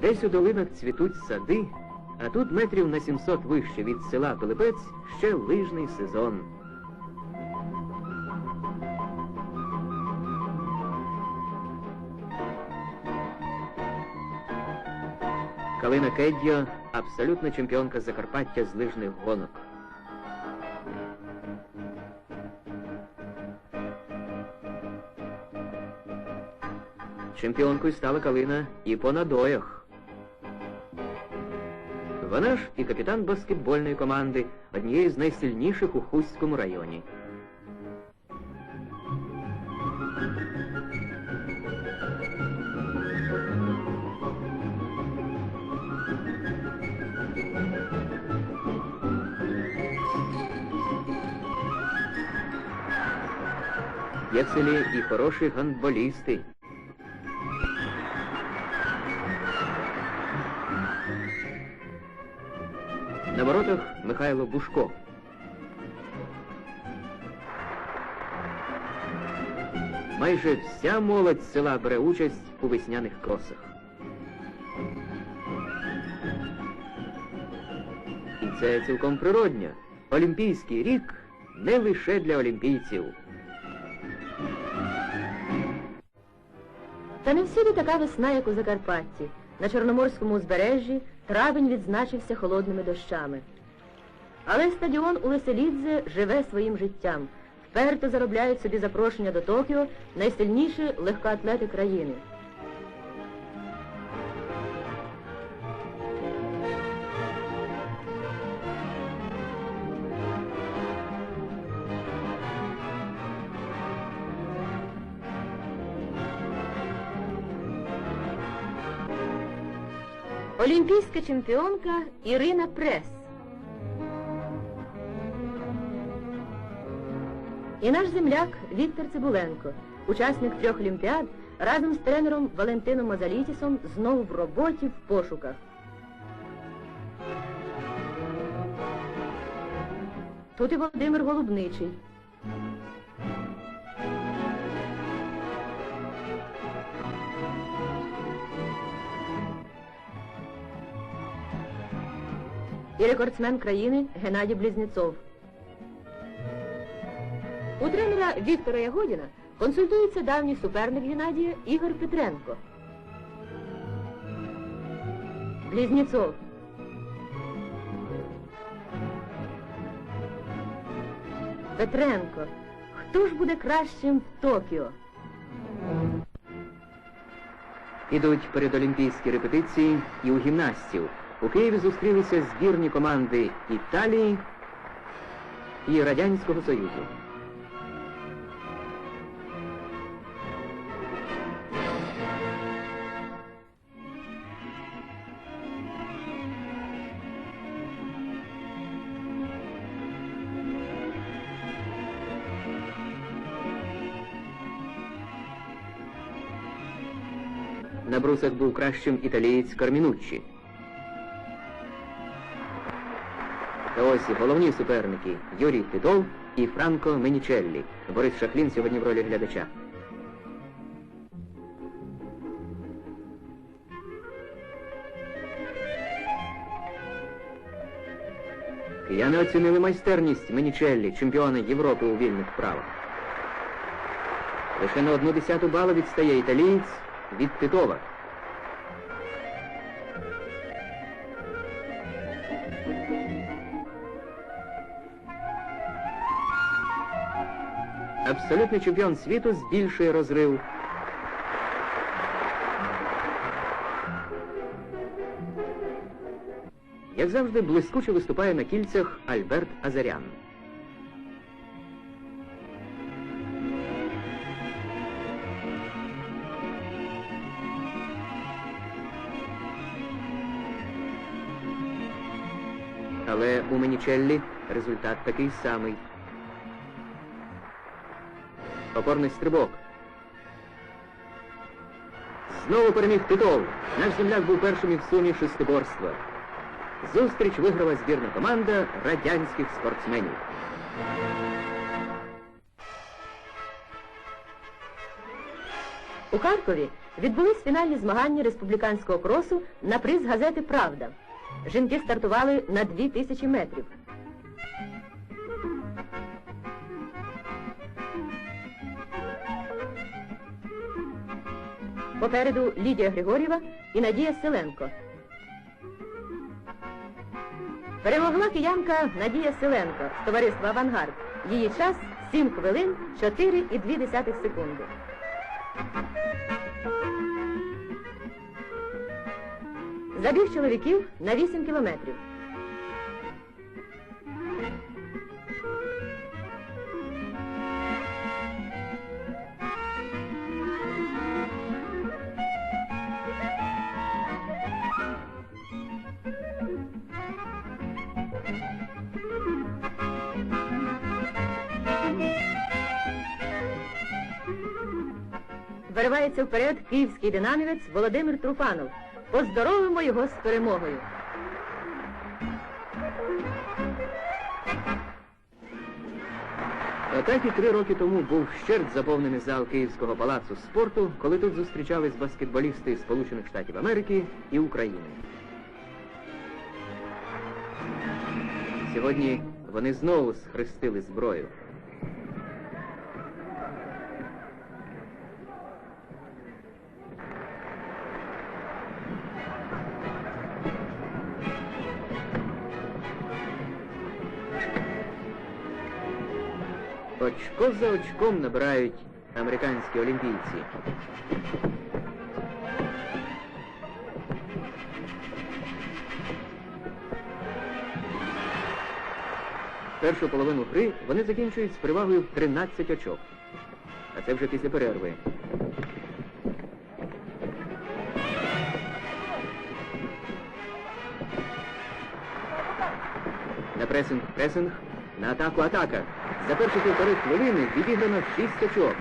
Десь у долинах цвітуть сади, а тут метрів на 700 вище від села Пилипець ще лижний сезон. Калина Кеддьо – абсолютна чемпіонка Закарпаття з лижних гонок. Чемпіонкою стала Калина і по надоях. Вона ж і капітан баскетбольної команди, однієї з найсильніших у Хустському районі. Є в селі і хороші гандболісти. На воротах Михайло Бушко. Майже вся молодь села бере участь у весняних кросах. І це цілком природньо. Олімпійський рік не лише для олімпійців. Та не всюди така весна, як у Закарпатті. На Чорноморському узбережжі травень відзначився холодними дощами. Але стадіон у Леселідзе живе своїм життям. Вперто заробляють собі запрошення до Токіо найсильніші легкоатлети країни. Олімпійська чемпіонка Ірина Прес. І наш земляк Віктор Цибуленко, учасник трьох олімпіад, разом з тренером Валентином Мазалітісом знову в роботі в пошуках. Тут і Володимир Голубничий. І рекордсмен країни Геннадій Близнєцов. У тренера Віктора Ягодіна консультується давній суперник Геннадія Ігор Петренко. Близнєцов. Петренко. Хто ж буде кращим в Токіо? Ідуть передолімпійські репетиції і у гімнастів. У Києві зустрілися збірні команди Італії і Радянського Союзу. На брусах був кращим італієць Кармінуччі. Та ось і головні суперники Юрій Титов і Франко Менічеллі. Борис Шахлін сьогодні в ролі глядача. Кияни оцінили майстерність Менічеллі, чемпіона Європи у вільних вправах. Лише на одну десяту бала відстає італієць від Титова. Абсолютний чемпіон світу збільшує розрив. Як завжди, блискуче виступає на кільцях Альберт Азарян. Але у Менічеллі результат такий самий. Опорний стрибок. Знову переміг Титов. Наш земляк був першим і в сумі шестиборства. Зустріч виграла збірна команда радянських спортсменів. У Харкові Відбулись фінальні змагання республіканського кросу на приз газети Правда. Жінки стартували на 2000 метрів. Попереду Лідія Григорєва і Надія Селенко. Перемогла киянка Надія Селенко з товариства Авангард. Її час 7 хвилин 4,2 секунди. Забіг чоловіків на 8 кілометрів. Виривається вперед київський динамівець Володимир Труфанов. Поздоровимо його з перемогою. Так і три роки тому був щерть заповнений зал Київського палацу спорту, коли тут зустрічались баскетболісти Сполучених Штатів Америки і України. Сьогодні вони знову схрестили зброю. За очком набирають американські олімпійці. Першу половину гри вони закінчують з перевагою в 13 очок. А це вже після перерви. На пресинг пресинг, на атаку атака. За перші півтори хвилини відіграно 6 очок.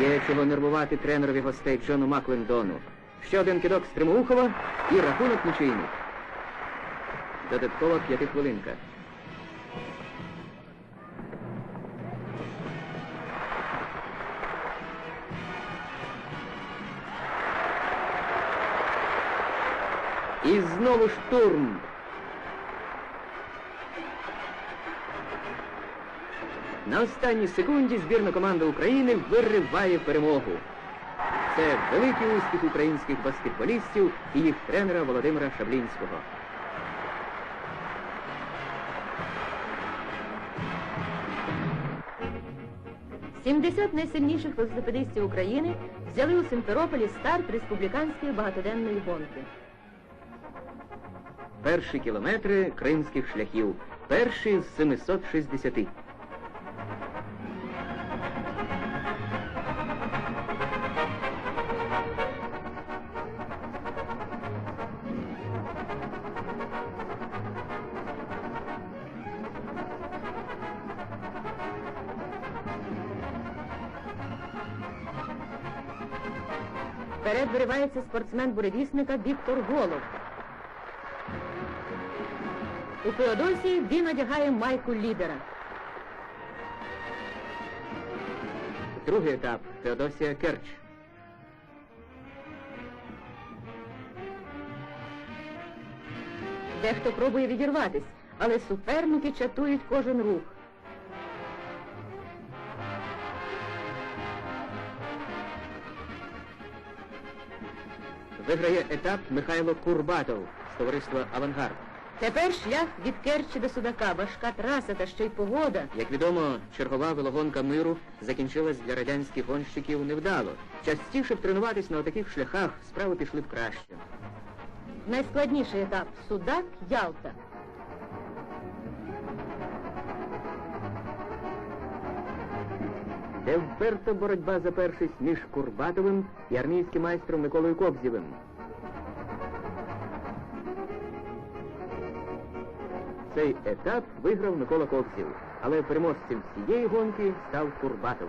Є чого нервувати тренерові гостей Джону Маклендону. Ще один кидок з Тримоухова і рахунок нічийний. Додаткова п'ятихвилинка. І знову штурм. На останній секунді збірна команда України вириває перемогу. Це великий успіх українських баскетболістів і їх тренера Володимира Шаблінського. – 70 найсильніших велосипедистів України взяли у Симферополі старт республіканської багатоденної гонки. Перші кілометри кримських шляхів. Перші з 760. Вперед виривається спортсмен буревісника Віктор Голов. У Феодосії він одягає майку лідера. Другий етап Феодосія Керч. Дехто пробує відірватись, але суперники чатують кожен рух. Виграє етап Михайло Курбатов з товариства Авангард. Тепер шлях від Керчі до Судака, важка траса та ще й погода. Як відомо, чергова велогонка миру закінчилась для радянських гонщиків невдало. Частіше б тренуватись на таких шляхах справи пішли б краще. Найскладніший етап Судак Ялта. Де вперта боротьба за першість між Курбатовим і армійським майстром Миколою Кобзєвим. Цей етап виграв Микола Кобзєв, але переможцем цієї гонки став Курбатов.